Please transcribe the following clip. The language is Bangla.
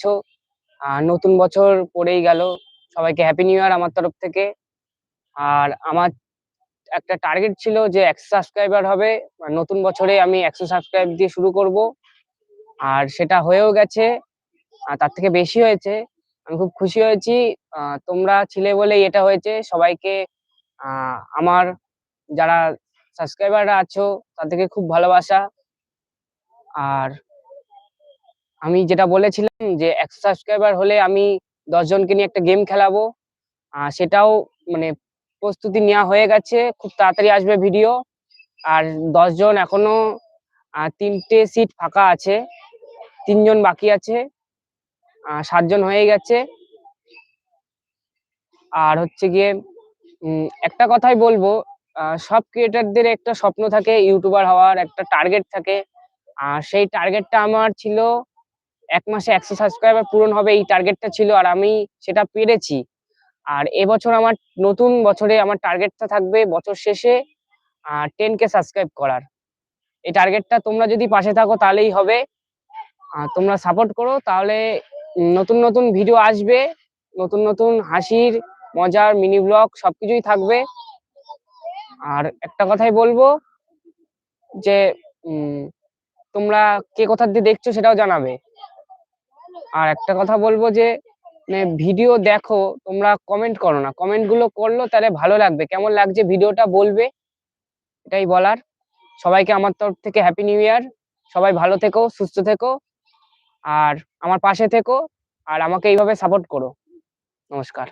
দেখছ আহ, নতুন বছর পড়েই গেল। সবাইকে হ্যাপি নিউ ইয়ার আমার তরফ থেকে। আর আমার একটা টার্গেট ছিল যে একশো সাবস্ক্রাইবার হবে। আর নতুন বছরে আমি একশো সাবস্ক্রাইব দিয়ে শুরু করব। আর সেটা হয়েও গেছে। আর তার থেকে বেশি হয়েছে। আমি খুব খুশি হয়েছি। তোমরা ছিলে বলেই এটা হয়েছে। সবাইকে আমার যারা সাবস্ক্রাইবাররা আছো তাদেরকে খুব ভালোবাসা। আর আমি যেটা বলেছিলাম যে, একশো সাবস্ক্রাইবার হলে আমি দশ জনকে নিয়ে একটা গেম খেলাবো। সেটাও মানে প্রস্তুতি নেওয়া হয়ে গেছে। খুব তাড়াতাড়ি আসবে ভিডিও আর দশজন এখনও তিনটে সিট ফাঁকা আছে। তিনজন বাকি আছে। সাতজন হয়ে গেছে। আর হচ্ছে গিয়ে একটা কথাই বলব সব ক্রিয়েটারদের একটা স্বপ্ন থাকে ইউটিউবার হওয়ার একটা টার্গেট থাকে। আর সেই টার্গেটটা আমার ছিল এক মাসে একশো সাবস্ক্রাইবার পূরণ হবে এই টার্গেটটা ছিল আর আমি সেটা পেরেছি। আর এবছর আমার নতুন বছরে আমার টার্গেটটা থাকবে বছর শেষে টেন কে সাবস্ক্রাইব করার। এই টার্গেটটা তোমরা যদি পাশে থাকো তাহলেই হবে। তোমরা সাপোর্ট করো তাহলে নতুন নতুন ভিডিও আসবে, নতুন নতুন হাসির, মজার মিনি ব্লগ সবকিছুই থাকবে। আর একটা কথাই বলব যে তোমরা কে কোথার দিয়ে দেখছ সেটাও জানাবে। আর একটা কথা বলব যে মানে ভিডিও দেখো, তোমরা কমেন্ট করো না। কমেন্টগুলো করল তাহলে ভালো লাগবে। কেমন লাগছে ভিডিওটা বলবে, এটাই বলার। সবাইকে আমার তরফ থেকে হ্যাপি নিউ ইয়ার সবাই ভালো থেকো, সুস্থ থেকো, আর আমার পাশে থেকো, আর আমাকে এইভাবে সাপোর্ট করো। নমস্কার।